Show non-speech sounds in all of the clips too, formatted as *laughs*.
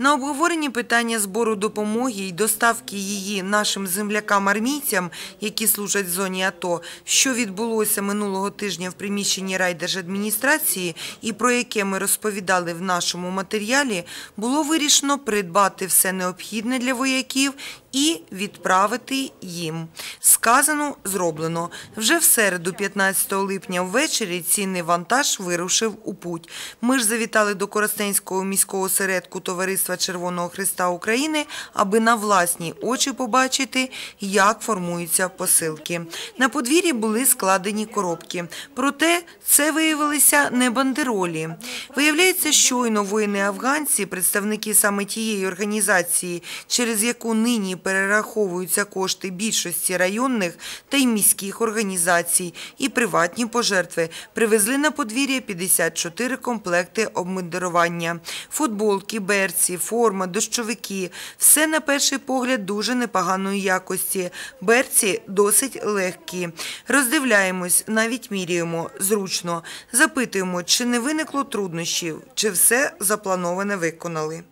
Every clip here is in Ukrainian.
На обговоренні питання збору допомоги і доставки її нашим землякам-армійцям, які служать в зоні АТО, що відбулося минулого тижня в приміщенні райдержадміністрації і про яке ми розповідали в нашому матеріалі, було вирішено придбати все необхідне для вояків і відправити їм. Сказано, зроблено. Вже в середу, 15 липня ввечері, цінний вантаж вирушив у путь. Ми ж завітали до Коростенського міського осередку Товариства Червоного Христа України, аби на власні очі побачити, як формуються посилки. На подвір'ї були складені коробки. Проте це виявилися не бандеролі. Виявляється, щойно воїни-афганці, представники саме тієї організації, через яку нині перераховуються кошти більшості районних та й міських організацій і приватні пожертви, привезли на подвір'я 54 комплекти обмундирування. Футболки, берці, форма, дощовики – все на перший погляд дуже непоганої якості. Берці досить легкі. Роздивляємось, навіть міряємо, зручно. Запитуємо, чи не виникло труднощів, чи все заплановане виконали.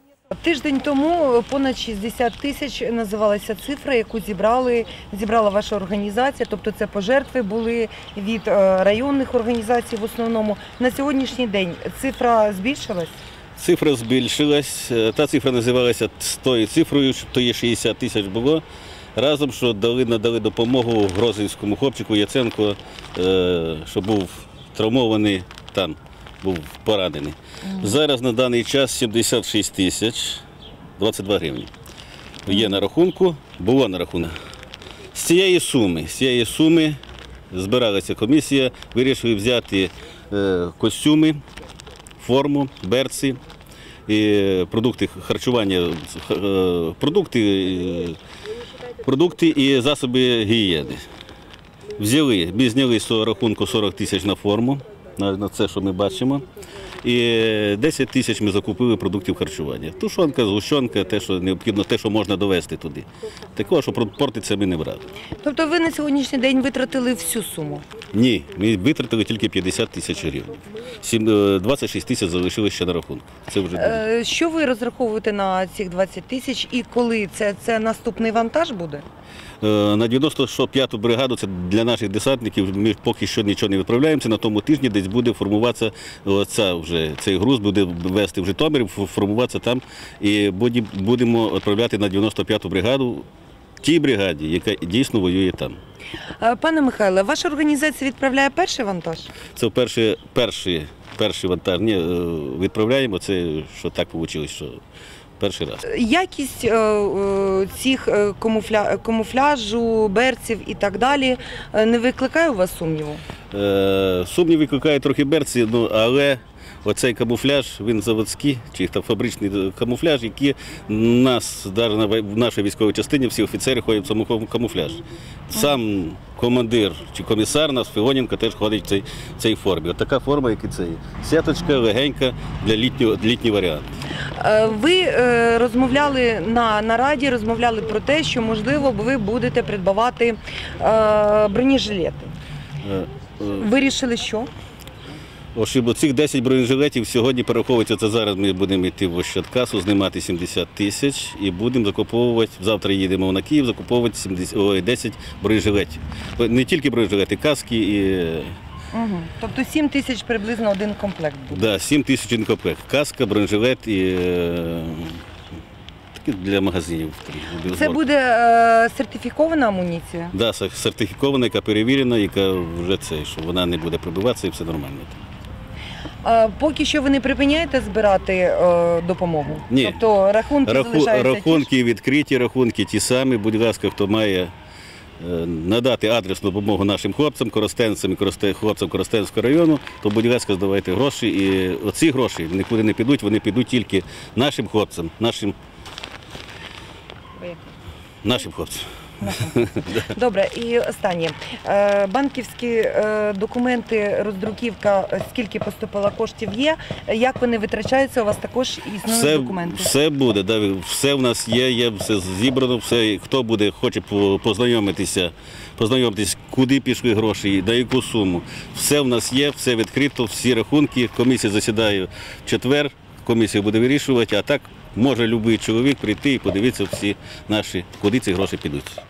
Тиждень тому понад 60 тисяч називалася цифра, яку зібрали, зібрала ваша організація. Тобто це пожертви були від е, районних організацій в основному. На сьогоднішній день цифра збільшилась? Цифра збільшилась. Е, Та цифра називалася тою цифрою, що то є 60 тисяч було. Разом, що дали, надали допомогу грозинському хлопчику Яценко, е, що був травмований там, був поранений. Зараз на даний час 76 тисяч 22 гривні. Є на рахунку, було на рахунку. З цієї суми, з цієї суми збиралася комісія, вирішили взяти е, костюми, форму, берці, продукти харчування, е, продукти, продукти і засоби гігієни. Взяли, зняли з рахунку 40 тисяч на форму, на це, що ми бачимо. І 10 тисяч ми закупили продуктів харчування. Тушонка, згущенка, те, що необхідно, те, що можна довести туди. Такого, що портиться, ми не брали. Тобто ви на сьогоднішній день витратили всю суму? Ні, ми витратили тільки 50 тисяч гривень. Е, 26 тисяч залишилось ще на рахунку. Це вже буде. Е, Що ви розраховуєте на цих 20 тисяч і коли це, це наступний вантаж буде? Е, На 95-ту бригаду це для наших десантників. Ми поки що нічого не відправляємося. На тому тижні десь буде формуватися оця вже цей груз, буде вести в Житомир, формуватися там. І будемо відправляти на 95-ту бригаду тій бригаді, яка дійсно воює там. Е, Пане Михайле, ваша організація відправляє перший вантаж? Це перший, перший, перший вантаж. Ні, е, відправляємо. Це що так вийшло, що перший раз. Якість е, е, цих камуфля... камуфляжу, берців і так далі не викликає у вас сумніву? Е, Сумнів викликає трохи берці, ну, але оцей камуфляж, він заводський, чи там фабричний камуфляж, який нас, навіть на в нашій військовій частині, всі офіцери ходять в цьому камуфляж. Сам командир чи комісар нас Фіоненко теж ходить в цій, в цій формі. От така форма, як і цей. Сяточка легенька для літнього, літній варіант. Е, Ви е, розмовляли на нараді, розмовляли про те, що можливо ви будете придбавати е, бронежилети. Вирішили, що? Ошибо цих 10 бронежилетів сьогодні перераховується. Це зараз ми будемо йти в Ощадкасу, знімати 70 тисяч і будемо закуповувати. Завтра їдемо на Київ, закуповувати 70, ой, 10 бронежилетів. Не тільки бронежилети, каски і Угу. Тобто 7 тисяч приблизно один комплект буде. да, 7 тисяч один комплект. Каска, бронежилет і е, такі для магазинів. Це буде е, сертифікована амуніція. Да, сертифікована, яка перевірена, яка вже це, що вона не буде прибиватися і все нормально. Поки що ви не припиняєте збирати е, допомогу? Ні. Тобто рахунки Раху, залишаються ті ж? рахунки відкриті, рахунки ті самі. Будь ласка, хто має е, надати адресну допомогу нашим хлопцям, коростенцям і коросте- хлопцям Коростенського району, то, будь ласка, здавайте гроші. І оці гроші нікуди не підуть, вони підуть тільки нашим хлопцям, нашим, нашим хлопцям. *laughs* Добре, і останнє. Е, Банківські е, документи, роздруківка, е, скільки поступило коштів є, як вони витрачаються, у вас також існують Все, документи. все буде, да, все в нас є, є все зібрано, все, хто буде, хоче по- познайомитися, познайомитись, куди пішли гроші, на яку суму. Все в нас є, все відкрито, всі рахунки. Комісія засідає в четвер, комісія буде вирішувати, а так може будь-який чоловік прийти і подивитися всі наші, куди ці гроші підуть.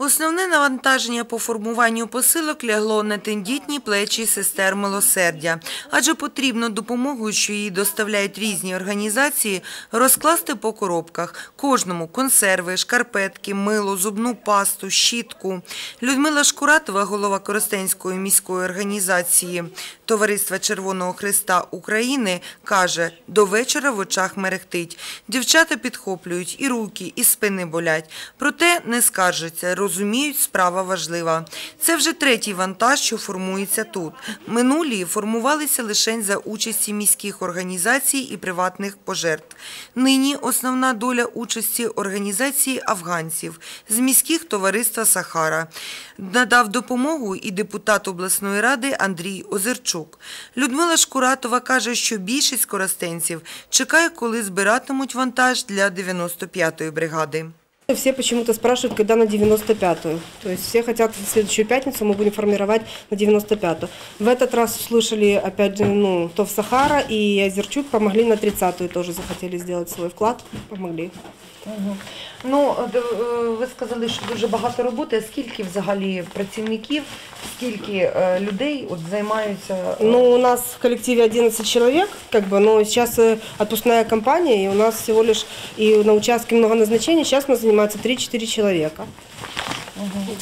Основне навантаження по формуванню посилок лягло на тендітні плечі сестер милосердя, адже потрібно допомогу, що їй доставляють різні організації, розкласти по коробках. Кожному консерви, шкарпетки, мило, зубну пасту, щітку. Людмила Шкуратова, голова Коростенської міської організації Товариства Червоного Христа України, каже, до вечора в очах мерехтить. Дівчата підхоплюють і руки, і спини болять. Проте не скаржаться, розуміють, справа важлива. Це вже третій вантаж, що формується тут. Минулі формувалися лише за участі міських організацій і приватних пожертв. Нині основна доля участі організації афганців з міських товариства Сахара. Надав допомогу і депутат обласної ради Андрій Озерчук. Людмила Шкуратова каже, що більшість коростенців чекає, коли збиратимуть вантаж для 95-ї бригади. Все почему-то спрашивают, когда на 95-ю. То есть все хотят в следующую пятницу мы будем формировать на 95-ю. В этот раз услышали, опять же, ну, то в Сахара и Озерчук помогли на 30-ю, тоже захотели сделать свой вклад, помогли. Ну, от, е, ви сказали, що дуже багато роботи. А Скільки взагалі працівників, скільки е, людей от займаються? е, Ну, у нас в коллективе 11 человек, как бы, но сейчас э, отпускная компания, и у нас всего лишь и на участке много назначений, сейчас у нас занимается 3-4 человека.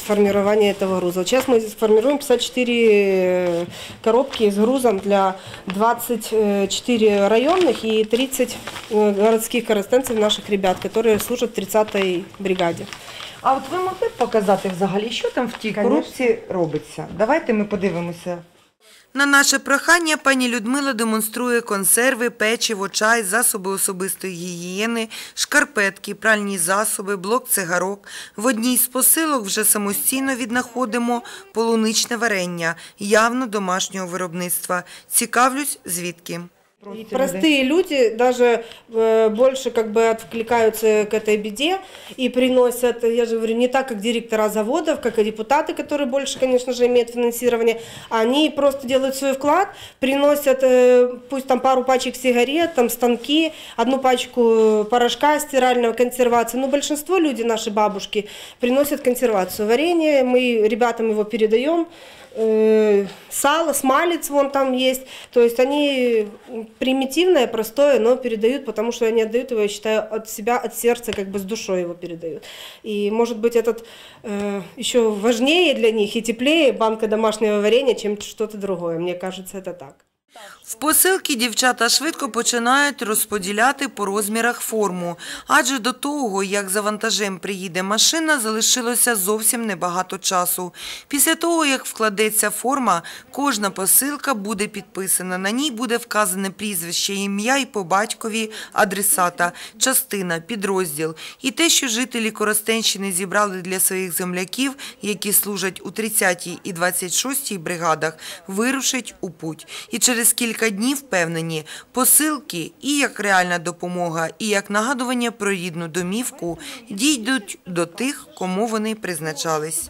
Формирование этого груза. Вот Сейчас мы формируем 54 коробки с грузом для 24 районных и 30 э, городских коростенцев наших ребят, которые служат в 30-й бригаде. А от ви могли б показати взагалі, що там в тій Конечно. коробці робиться? Давайте ми подивимося. На наше прохання пані Людмила демонструє консерви, печиво, чай, засоби особистої гігієни, шкарпетки, пральні засоби, блок цигарок. В одній з посилок вже самостійно віднаходимо полуничне варення, явно домашнього виробництва. Цікавлюсь, звідки. Простые люди даже э, больше как бы откликаются к этой беде и приносят, я же говорю, не так, как директора заводов, как и депутаты, которые больше, конечно же, имеют финансирование, они просто делают свой вклад, приносят, э, пусть там пару пачек сигарет, там станки, одну пачку порошка стирального, консервации, но большинство люди, наши бабушки, приносят консервацию. Варенье, мы ребятам его передаем, э, сало, смалец вон там есть. То есть они примитивное, простое, но передают, потому что они отдают его, я считаю, от себя, от сердца, как бы с душой его передают. И может быть этот э, еще важнее для них и теплее банка домашнего варенья, чем что-то другое. Мне кажется, это так. В посилки дівчата швидко починають розподіляти по розмірах форму, адже до того, як за вантажем приїде машина, залишилося зовсім небагато часу. Після того, як вкладеться форма, кожна посилка буде підписана. На ній буде вказане прізвище, ім'я і по батькові адресата, частина, підрозділ. І те, що жителі Коростенщини зібрали для своїх земляків, які служать у 30-й і 26-й бригадах, вирушить у путь. І через кілька днів, впевнені, посилки і як реальна допомога, і як нагадування про рідну домівку дійдуть до тих, кому вони призначались.